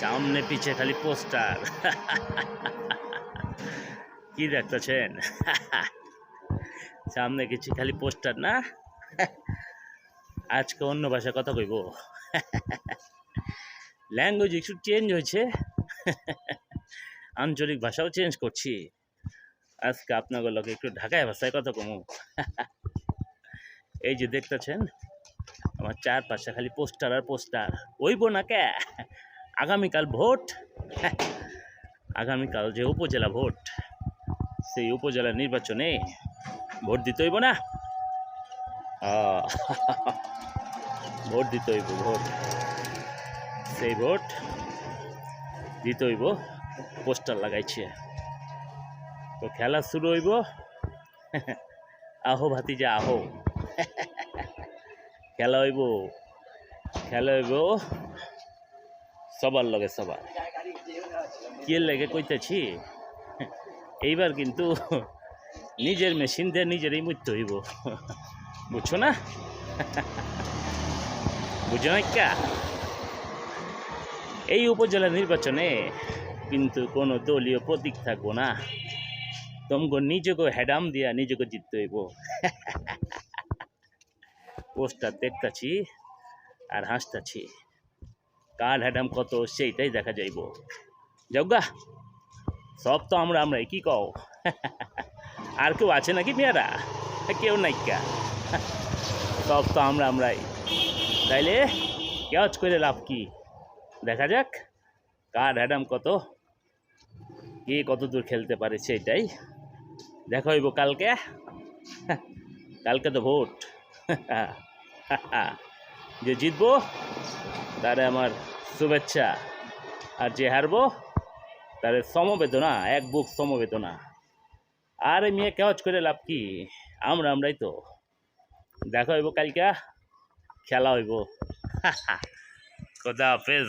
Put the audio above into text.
সামনে পিছে খালি পোস্টার। কি দেখতেছেন? সামনে কিছু খালি পোস্টার, না? আজকে অন্য ভাষায় কথা কইব। ল্যাঙ্গুয়েজ একটু চেঞ্জ হয়েছে। আঞ্চলিক ভাষাও চেঞ্জ করছি। আজকে আপনাদের লোকে একটু ঢাকায় ভাষায় কথা কমু। এই যে দেখতেছেন, আমার চারপাশে খালি পোস্টার আর পোস্টার। ওইব না কে? আগামীকাল ভোট। আগামীকাল যে উপজেলা ভোট, সেই উপজেলা নির্বাচনে ভোট দিতে হইব না? ভোট দিতে হইব, ভোট। সেই ভোট দিতে হইব, পোস্টার লাগাইছে। তো খেলা শুরু হইব। আহো ভাতিজা, আহো। খেলা হইব। খেলা হইব। সবার লগে সবার। কে লেগে কইতেছি? এইবার কিন্তু নিজের মেশিন দিয়ে নিজেরই মৃত্যু হইব। বুঝছ না? বুঝো না এই উপজেলা নির্বাচনে কিন্তু কোনো দলীয় প্রতীক থাকব না। তোমাকে নিজেকে হ্যাডাম দিয়া নিজেকে জিততে হইব। পোস্টার দেখতাছি আর হাসতাছি। কার হ্যাডাম কত, সেইটাই দেখা যাইব। যাওগা সব তো আমরা, আমরাই, কি কও? আর কেউ আছে নাকি মেয়েরা? কেউ নাই কা। সব তো আমরা, আমরাই। তাইলে কেওয়াজ করে লাভ কি? দেখা যাক, কার হ্যাডাম কত? কে কত দূর খেলতে পারে, সেইটাই। দেখা হইব কালকে। কালকে তো ভোট। যে জিতবো, তারে আমার শুভেচ্ছা। আর যে হারবো, তারে সমবেদনা, এক বুক সমবেদনা। আর মেয়ে কেওয়াজ করে লাভ কি? আমরা, আমরাই তো। দেখা হইব কালকা, খেলা হইব। খোদা হাফেজ।